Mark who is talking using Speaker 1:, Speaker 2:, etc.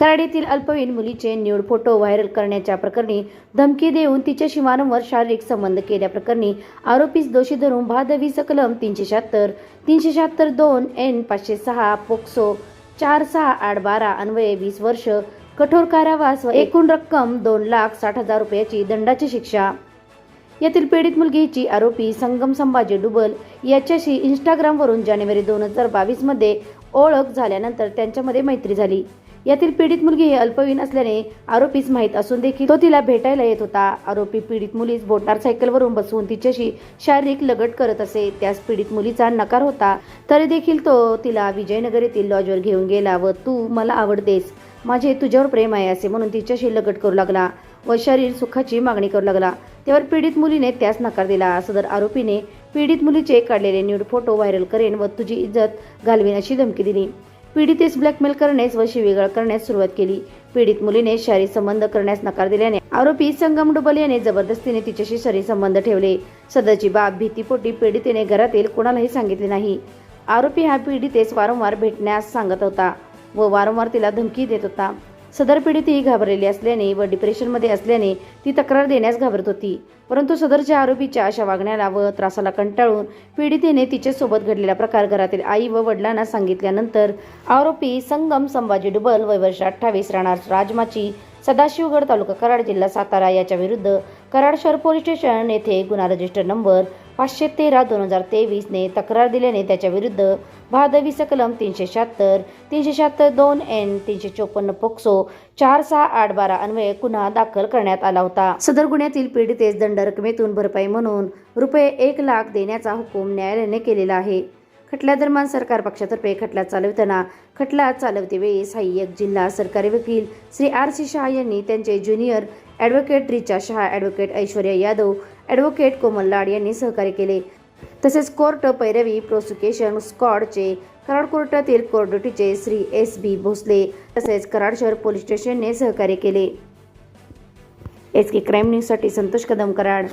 Speaker 1: कराड येथील अल्पवयीन मुलीचे न्यूड फोटो व्हायरल करण्याच्या प्रकरणी धमकी देऊन तिच्याशी वारंवार शारीरिक संबंध केल्याप्रकरणी आरोपीस दोषी धरून भादवीस कलम तीनशे शहात्तर तीनशे शहात्तर दोन एन पाचशे सहा पोक्सो चार सहा आठ बारा अन्वये वीस वर्ष कठोर कारावास व एकूण रक्कम दोन लाख साठ हजार रुपयाची दंडाची शिक्षा. यातील पीडित मुलगीची आरोपी संगम संभाजी डुबल याच्याशी इंस्टाग्रामवरून जानेवारी दोन हजार बावीसमध्ये ओळख झाल्यानंतर त्यांच्यामध्ये मैत्री झाली. यातील पीडित मुलगी ही अल्पवयीन असल्याने आरोपीस माहीत असून देखील तो तिला भेटायला येत होता. आरोपी पीडित मुलीस मोटारसायकलवरून बसवून तिच्याशी शारीरिक लगट करत असे. त्यास पीडित मुलीचा नकार होता. तरी देखील तो तिला विजयनगर येथील लॉजवर घेऊन गेला व तू मला आवडतेस. माझे तुझ्यावर प्रेम आहे असे म्हणून तिच्याशी लगट करू लागला व शरीर सुखाची मागणी करू लागला. त्यावर पीडित मुलीने त्यास नकार दिला. सदर आरोपीने पीडित मुलीचे काढलेले न्यूड फोटो व्हायरल करेन व तुझी इज्जत घालवेन अशी धमकी दिली. पीडितेस ब्लॅकमेल करण्यास व शिवीगाळ करण्यास सुरुवात केली. पीडित मुलीने शारीरिक संबंध करण्यास नकार दिल्याने आरोपी संगम डुबल याने जबरदस्तीने तिच्याशी शारीरिक संबंध ठेवले. सदरची बाब भीतीपोटी पीडितेने घरातील कोणालाही सांगितले नाही. आरोपी हा पीडितेस वारंवार भेटण्यास सांगत होता व वारंवार तिला धमकी देत होता. सदर पीडित ही घाबरलेली असल्याने व डिप्रेशनमध्ये असल्याने ती तक्रार देण्यास घाबरत होती. परंतु सदरच्या आरोपीच्या अशा वागण्याला व त्रासाला कंटाळून पीडितेने तिच्यासोबत घडलेला प्रकार घरातील आई व वडिलांना सांगितल्यानंतर आरोपी संगम संभाजी डुबल वय वर्ष अठ्ठावीस राहणार राजमाची सदाशिवगड तालुका कराड जिल्हा सातारा याच्या विरुद्ध कराड शहर पोलीस स्टेशन येथे गुन्हा रजिस्टर नंबर पाचशे तेरा दोन हजार तेवीसने तक्रार दिल्याने त्याच्या विरुद्ध भादवीचं कलम तीनशे शहात्तर तीनशे शहात्तर दोन एन तीनशे चोपन्न पोक्सो चार सहा आठ बारा अन्वये गुन्हा दाखल करण्यात आला होता. सदर गुन्ह्यातील पीडितेस दंड रकमेतून भरपाई म्हणून रुपये एक लाख देण्याचा हुकूम न्यायालयाने केलेला आहे. खटल्यादरम्यान सरकार पक्षातर्फे खटला चालवताना खटला चालवतेवेळी सहाय्यक जिल्हा सरकारी वकील श्री आर सी शहा यांनी त्यांचे junior advocate Richa Shaha advocate Aishwarya Yadav advocate Komal Lad यांनी सहकार्य केले. तसेच कोर्ट पैरवी प्रोसिक्युशन स्कॉडचे कराड कोर्टातील कोर्डटीचे श्री एस बी भोसले तसेच कराड शहर पोलीस स्टेशनने सहकार्य केले. एस के क्राईम न्यूजसाठी संतोष कदम कराड